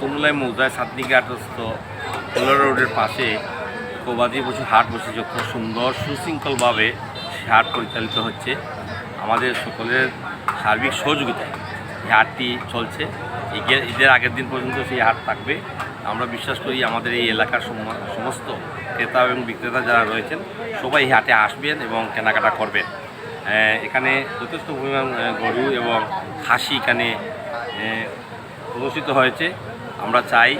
তুমলাই মৌজায় সাতনিঘাটস্থ কোলা রোডের পাশে গবাদি পশু হাট বসেছে। খুব সুন্দর, সুশৃঙ্খলভাবে সে হাট পরিচালিত হচ্ছে। আমাদের সকলের সার্বিক সহযোগিতায় এই হাটটি চলছে। ঈদের আগের দিন পর্যন্ত সেই হাট থাকবে। আমরা বিশ্বাস করি আমাদের এই এলাকার সম- সমস্ত ক্রেতা এবং বিক্রেতা যারা রয়েছেন, সবাই এই হাটে আসবেন এবং কেনাকাটা করবেন। এখানে যথেষ্ট পরিমাণ গরু এবং খাসি এখানে প্রদর্শিত হয়েছে। আমরা চাই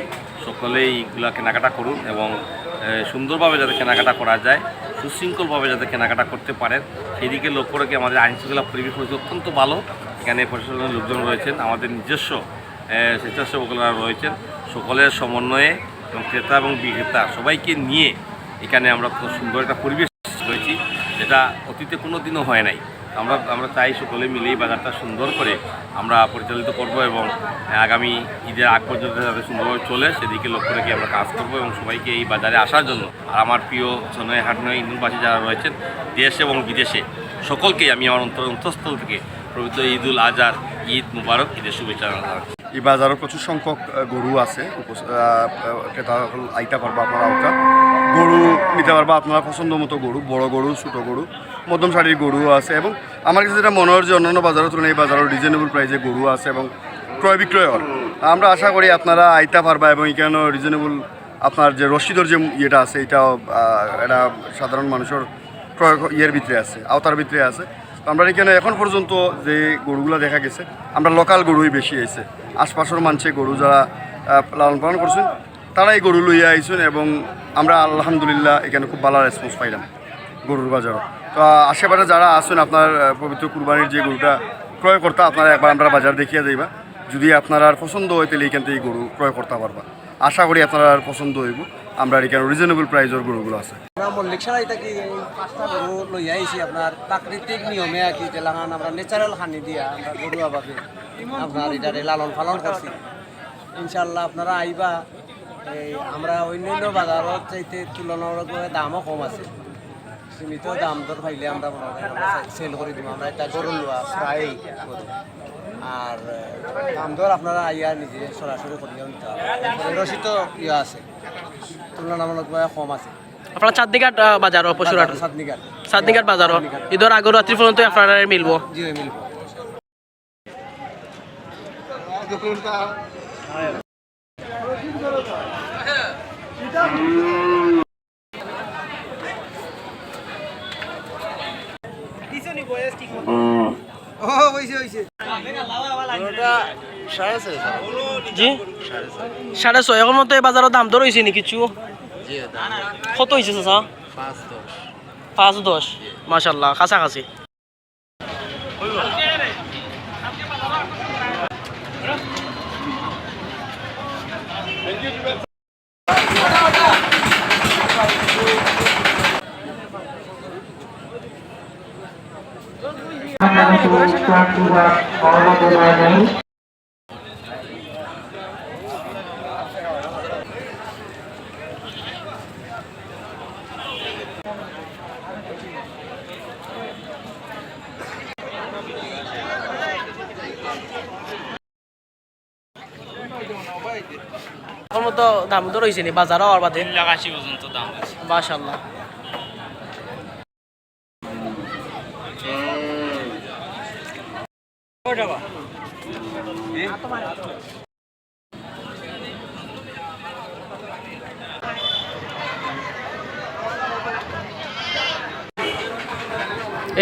সকলেই এইগুলো কেনাকাটা করুন এবং সুন্দরভাবে যাতে কেনাকাটা করা যায়, সুশৃঙ্খলভাবে যাতে কেনাকাটা করতে পারেন। সেদিকে লক্ষ্য রেখে আমাদের আইনশৃঙ্খলা পরিবেশ পরিস্থিতি অত্যন্ত ভালো। এখানে প্রশাসনের লোকজন রয়েছেন, আমাদের নিজস্ব স্বেচ্ছাসেবকরা রয়েছেন, সকলের সমন্বয়ে এবং ক্রেতা এবং বিক্রেতা সবাইকে নিয়ে এখানে আমরা খুব সুন্দর একটা পরিবেশ করেছি, যেটা অতীতে কোনো দিনও হয় নাই। আমরা আমরা চাই সকলে মিলেই বাজারটা সুন্দর করে আমরা পরিচালিত করব এবং আগামী ঈদের আগ পর্যন্ত যাতে সুন্দরভাবে চলে, সেদিকে লক্ষ্য রেখে আমরা কাজ করব এবং সবাইকে এই বাজারে আসার জন্য। আর আমার প্রিয় সোনয় হাটনয় ইন্দুবাসী যারা রয়েছেন, দেশ এবং বিদেশে, সকলকেই আমি আমার অন্তর অন্তঃস্থল থেকে প্রবৃত্ত ঈদুল আজহার ঈদ মুবারক ঈদের শুভেচ্ছা জানাচ্ছি। এই বাজারও প্রচুর সংখ্যক গরু আছে ক্রেতা আইতে পারবা, আপনারা ওটা গরু নিতে পারবা, আপনারা পছন্দ মতো গরু, বড় গরু, ছোট গরু, মধ্যম সারির গরু আছে এবং আমার কাছে যেটা মনে হয় যে অন্যান্য বাজারের তুলনায় এই বাজারের রিজনেবল প্রাইসে গরু আছে এবং ক্রয় বিক্রয় আমরা আশা করি আপনারা আইতে পারবা এবং এখানে রিজনেবল আপনার যে রসিদর যে ইয়েটা আছে, এটাও এটা সাধারণ মানুষের ক্রয় ইয়ের ভিতরে আছে, আওতার ভিতরে আছে। আমরা এখানে এখন পর্যন্ত যে গরুগুলো দেখা গেছে, আমরা লোকাল গরুই বেশি আইছে আশপাশের মানুষে গরু যারা লালন পালন করছেন, তারাই গরু লইয়া আইছেন এবং আমরা আলহামদুলিল্লাহ এখানে খুব ভালো রেসপন্স পাইলাম গরুর বাজারও তো আশেপাশে যারা আছেন আপনার পবিত্র কুরবানির যে গরুটা ক্রয় করতে, আপনারা একবার আমরা বাজার দেখিয়ে যাইবা। যদি আপনার পছন্দ হয়, তাহলে এখান থেকে গরু ক্রয় করতে পারবা। আশা করি আপনার পছন্দ হইব। আমরা এখানে রিজনেবল প্রাইজের গরুগুলো আছে। মল্লিক সারাই থাকি পাঁচটা গরু নিয়মে আর খানি দিয়া আমরা গরু আবাকে আপনার এটারে লালন পালন করছি। ইনশাল্লাহ আপনারা আইবা, এই আমরা অন্যান্য বাজারত চাইতে তুলনামূলকভাবে দামও কম আছে। সীমিত দাম দর পাইলে আমরা সেল করে দিব আমরা একটা গরু লোয়া প্রায় আর দাম দর আপনারা আইয়া নিজে সরাসরি করিয়াও নিতে হবে। রসিদ ইয়ে আছে। তুলনামূলকভাবে কম আছে। আপনার চাঁদনিঘাট আহ, বাজারও পশুরহাট সাতনিকার চাঁদনিঘাট বাজারও ঈদের আগর রাত্রি পর্যন্ত আপনারা মিলবো? জি মিলব। ও হইছে হইছে জি? সাড়ে ছয়। এখন মতো এই বাজারের দাম দর হয়েছে নি কিছু কত হয়েছে চাচা? পাঁচ দশ। মাশাল্লাহ কাছাকাছি। এখন মতো দাম দর হয়েছে নি বাজারও আর বাদে। আশি পর্যন্ত দাম মাশাল্লাহ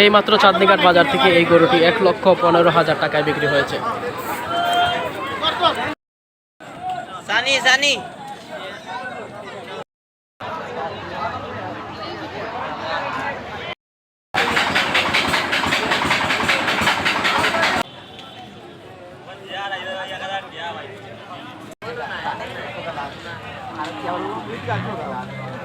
এই মাত্র চাঁদনিঘাট বাজার থেকে এই গরুটি এক লক্ষ পনেরো হাজার টাকায় বিক্রি হয়েছে। সানি সানি। เกี่ยวรู้วิธีการณ์